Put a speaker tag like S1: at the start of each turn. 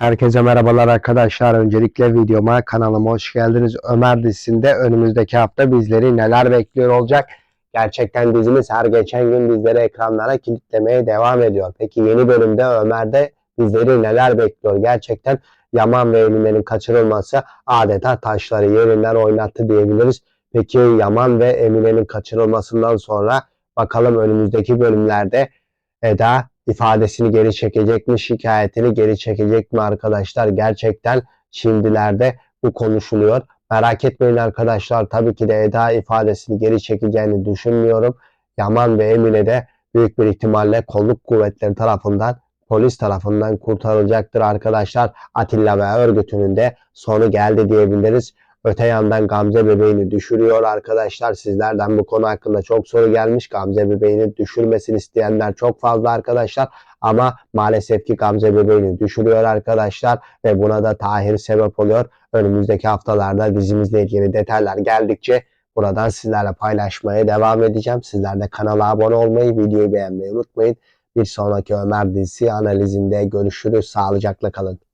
S1: Herkese merhabalar arkadaşlar. Öncelikle videoma kanalıma hoş geldiniz. Ömer dizisinde önümüzdeki hafta bizleri neler bekliyor olacak? Gerçekten dizimiz her geçen gün bizleri ekranlara kilitlemeye devam ediyor. Peki yeni bölümde Ömer'de bizleri neler bekliyor? Gerçekten Yaman ve Emine'nin kaçırılması adeta taşları yerinden oynattı diyebiliriz. Peki Yaman ve Emine'nin kaçırılmasından sonra bakalım önümüzdeki bölümlerde Eda ifadesini geri çekecek mi, şikayetini geri çekecek mi arkadaşlar? Gerçekten şimdilerde bu konuşuluyor. Merak etmeyin arkadaşlar. Tabii ki de Eda ifadesini geri çekeceğini düşünmüyorum. Yaman ve Emine de büyük bir ihtimalle kolluk kuvvetleri tarafından, polis tarafından kurtarılacaktır arkadaşlar. Atilla ve örgütünün de sonu geldi diyebiliriz. Öte yandan Gamze bebeğini düşürüyor arkadaşlar. Sizlerden bu konu hakkında çok soru gelmiş. Gamze bebeğini düşürmesini isteyenler çok fazla arkadaşlar. Ama maalesef ki Gamze bebeğini düşürüyor arkadaşlar. Ve buna da Tahir sebep oluyor. Önümüzdeki haftalarda dizimizle ilgili detaylar geldikçe buradan sizlerle paylaşmaya devam edeceğim. Sizler de kanala abone olmayı, videoyu beğenmeyi unutmayın. Bir sonraki Ömer dizisi analizinde görüşürüz. Sağlıcakla kalın.